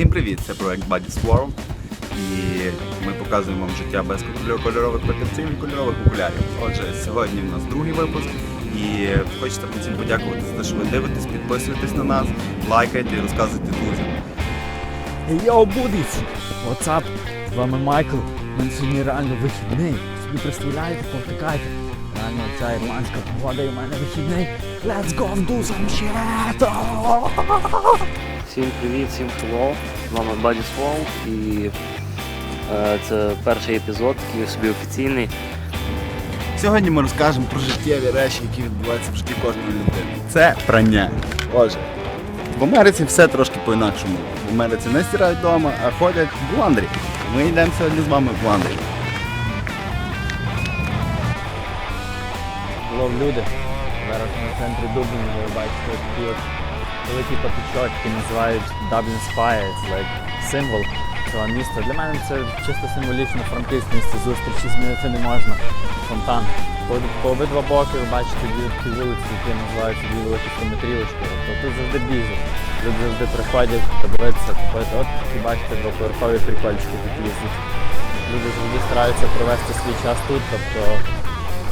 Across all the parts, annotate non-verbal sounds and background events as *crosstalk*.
Всім привіт! Це проект Buddy's World. І ми показуємо вам життя без кольорових папірців і кольорових окулярів. Отже, сьогодні в нас другий випуск. І хочеться всім подякувати за те, що ви дивитесь, підписуєтесь на нас, лайкайте і розказуйте друзям. Йоу, будіць! What's up? З вами Майкл. У сьогодні реально вихідний. Собі представляєте, повтикайте. Реально ця ірландська погода і в мене вихідний. Let's go do some shit! Всім привіт, всім hello. З вами Buddy Swall і е, це перший епізод, такий собі офіційний. Сьогодні ми розкажемо про життєві речі, які відбуваються в житті кожної людини. Це прання. Отже, в Америці все трошки по-інакшому. В Америці не стирають вдома, а ходять в ландрі. Ми йдемо сьогодні з вами в ландрі. Лов люди. Зараз ми в центрі Дубліна, ви бачите такі от великі патичок, які називають Dublin Spire. Це like, символ цього міста. Для мене це чисто символічно франківське місце зустрічі змінити не можна. Фонтан. По, по обидва боки ви бачите дві вулиці, які називаються дві великі. Тобто тут завжди бізі. Люди завжди приходять подивитися, купити. От і бачите двоповерхові прикольчики такі їздять. Люди завжди стараються провести свій час тут, тобто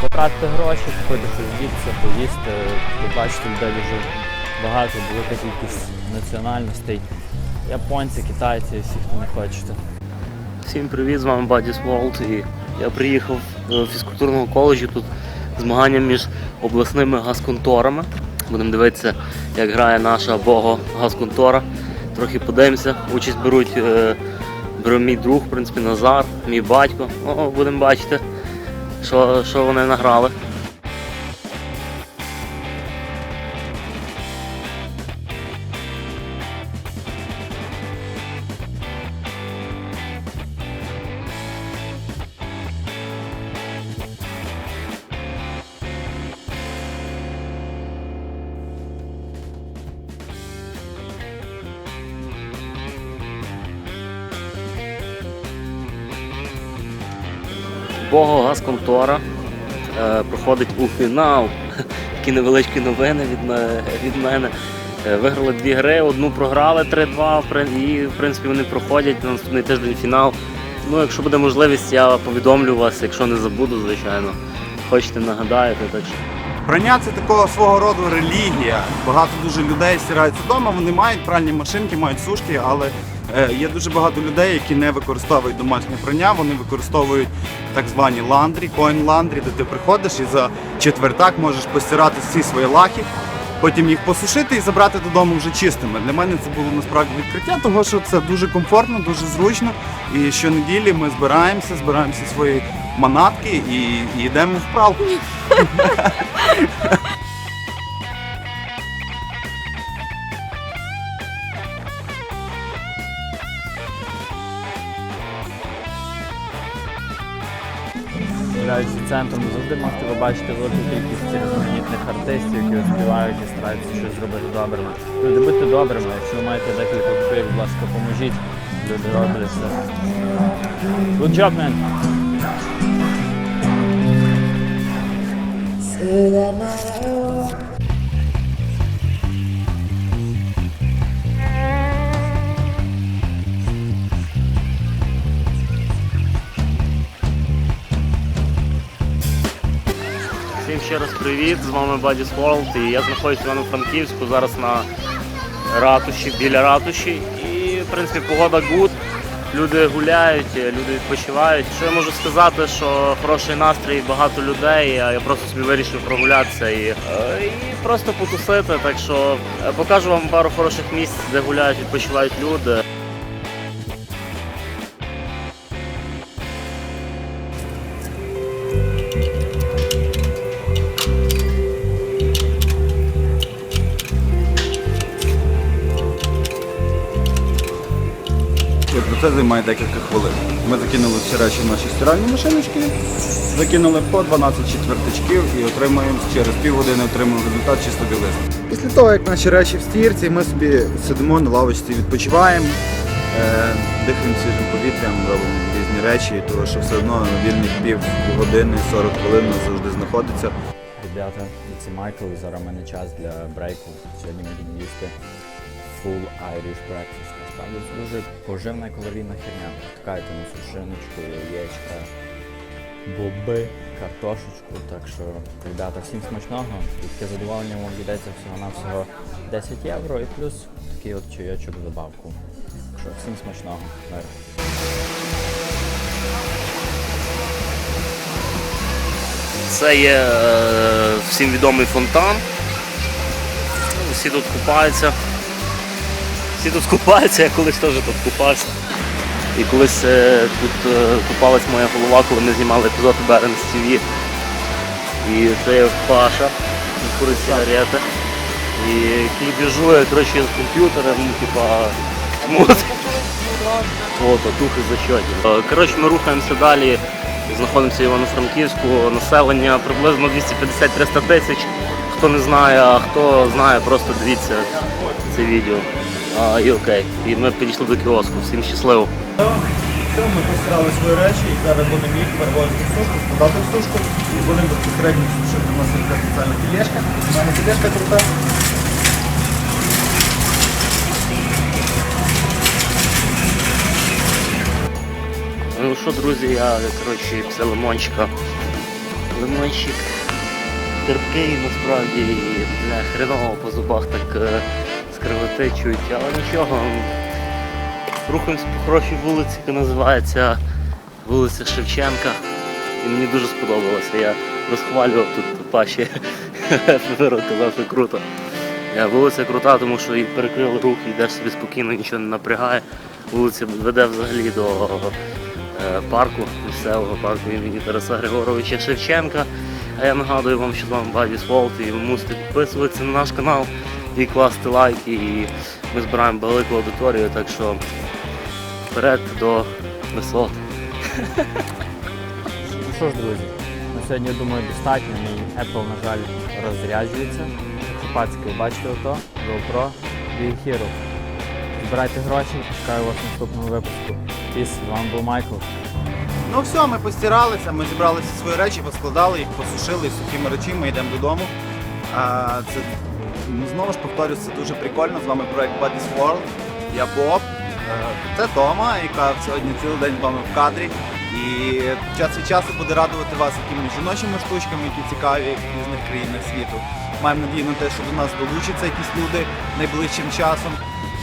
потратити гроші, купити звідси, поїсти. Ви бачите, людей дуже багато, велика кількість національностей. Японці, китайці, всі, хто не хочете. Всім привіт, з вами Buddy World. І я приїхав з фізкультурного коледжу тут змагання між обласними газконторами. Будемо дивитися, як грає наша бого газконтора. Трохи подивимося. Участь беруть е, бере мій друг, в принципі, Назар, мій батько. О, будемо бачити, що, що вони награли. Бого газконтора е, проходить у фінал. *laughs* Такі невеличкі новини від, мене. Е, Виграли дві гри, одну програли 3-2, і в принципі вони проходять на наступний тиждень фінал. Ну, якщо буде можливість, я повідомлю вас, якщо не забуду, звичайно. Хочете нагадаєте. Прання це такого свого роду релігія. Багато дуже людей стираються вдома, вони мають пральні машинки, мають сушки, але є дуже багато людей, які не використовують домашнє прання, вони використовують так звані ландрі, коін ландрі, де ти приходиш і за четвертак можеш постирати всі свої лахи, потім їх посушити і забрати додому вже чистими. Для мене це було насправді відкриття, тому що це дуже комфортно, дуже зручно. І щонеділі ми збираємося, збираємося свої манатки і, і йдемо в пралку. *laughs* Гуляючи центром, завжди можете побачити велику кількість різноманітних артистів, які співають і стараються щось зробити добрими. Люди, будьте добрими, якщо ви маєте декілька копійок, будь ласка, поможіть. Люди роблять все. Good job, man! Всім ще раз привіт, з вами Buddy's World і я знаходжусь в Івано-Франківську, зараз на ратуші, біля ратуші. І в принципі погода good, люди гуляють, люди відпочивають. Що я можу сказати, що хороший настрій, багато людей, а я просто собі вирішив прогулятися і, е, і просто потусити. Так що е, покажу вам пару хороших місць, де гуляють, відпочивають люди. Процес займає декілька хвилин. Ми закинули всі речі в наші стиральні машиночки, закинули по 12 четвертачків і отримуємо через півгодини отримуємо результат чисто білизни. Після того, як наші речі в стірці, ми собі сидимо на лавочці, відпочиваємо, е, дихаємо свіжим повітрям, робимо різні речі, тому що все одно вільних пів години, 40 хвилин нас завжди знаходиться. Ребята, це Майкл, і зараз в мене час для брейку. Сьогодні будемо їсти full Irish breakfast. Насправді це дуже поживна і калорійна херня. Втикаєте на сушиночку, яєчка, боби, картошечку. Так що, ребята, всім смачного. І таке задоволення вам обійдеться всього-навсього 10 євро і плюс такий от чайочок в добавку. Так що всім смачного. Мир. Це є е, всім відомий фонтан. Всі тут купаються. Всі тут купаються, я колись теж тут купався. І колись е, тут е, купалась моя голова, коли ми знімали епізод Берен з ТВ. І це є Паша, курить сигарети. І кіпіжує, коротше, з комп'ютера, ну, типа, мозок. О, татухи зачетні. Е, Коротше, ми рухаємося далі. Знаходимося в Івано-Франківську. Населення приблизно 250-300 тисяч. Хто не знає, а хто знає, просто дивіться це відео. А, і окей. І ми підійшли до кіоску. Всім щасливо. Ми постирали свої речі і зараз будемо їх перевозити в сушку, складати в сушку і будемо безпосередньо сушити. У нас є спеціальна тележка. У мене тележка крута. Ну що, друзі, я коротше після лимончика. Лимончик терпкий насправді і бля, хреново по зубах так скривотичують, але нічого. Рухаємось по хорошій вулиці, яка називається вулиця Шевченка. І мені дуже сподобалося. Я розхвалював тут Паші. *laughs* Казав, що круто. Е, Вулиця крута, тому що і перекрили рух, і йдеш собі спокійно, нічого не напрягає. Вулиця веде взагалі до е, парку, місцевого парку імені Тараса Григоровича Шевченка. А я нагадую вам, що з вами Бадіс Волт, і ви мусите підписуватися на наш канал і класти лайки. І ми збираємо велику аудиторію, так що вперед до висот. Ну що ж, друзі, на сьогодні, я думаю, достатньо. Мій Apple, на жаль, розряджується. Шипацький, бачите ото, GoPro і Hero. Збирайте гроші, чекаю вас в наступному випуску. Піс, з вами був Майкл. Ну все, ми постиралися, ми зібрали всі свої речі, поскладали їх, посушили і сухими речима, йдемо додому. А, це, ну, знову ж повторюю, це дуже прикольно. З вами проект Buddy's World. Я Боб. Е, Це Тома, яка сьогодні цілий день з вами в кадрі. І час від часу буде радувати вас якимись жіночими штучками, які цікаві в різних країнах світу. Маємо надію на те, що до нас долучаться якісь люди найближчим часом.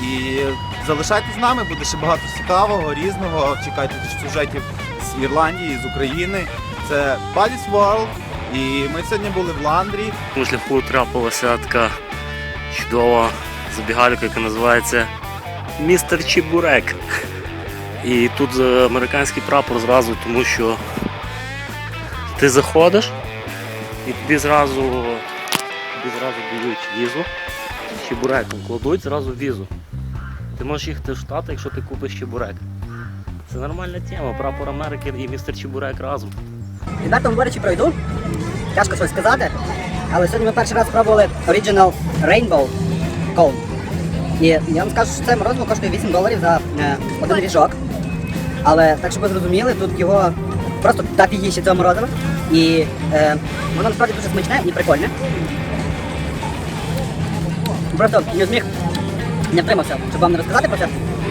І залишайтесь з нами, буде ще багато цікавого, різного. Чекайте сюжетів з Ірландії, з України. Це Buddy's World. І ми сьогодні були в Ландрі. Шляху трапилася така чудова забігалька, яка називається Містер Чебурек. І тут е, американський прапор зразу, тому що ти заходиш і тобі зразу, тобі зразу дають візу. Чебуреком кладуть зразу візу. Ти можеш їхати в Штати, якщо ти купиш чебурек. Це нормальна тема. Прапор Америки і містер Чебурек разом. Відверто говорячи про їду, тяжко щось сказати. Але сьогодні ми перший раз спробували Original Rainbow Cone. І я вам скажу, що це морозиво коштує 8 доларів за е, один ріжок. Але так, щоб ви зрозуміли, тут його просто дофігіще цього морозива. І е, воно насправді дуже смачне і прикольне. Просто не зміг не втримався, щоб вам не розказати про це.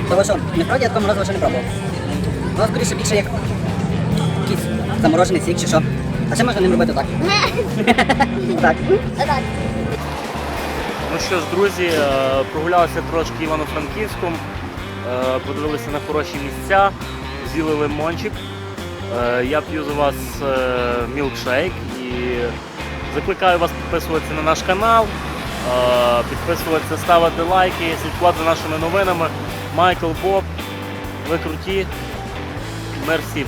Тому що насправді я такого морозива ще не пробував. Воно скоріше більше як якийсь заморожений сік чи що. А ще можна ним робити *laughs* так. так. Ну що ж, друзі, е, прогулялися трошки Івано-Франківськом, е, подивилися на хороші місця, з'їли лимончик. Е, Я п'ю за вас мілкшейк і закликаю вас підписуватися на наш канал, підписуватися, ставити лайки, слідкувати за нашими новинами. Майкл Боб, ви круті. Мерсі.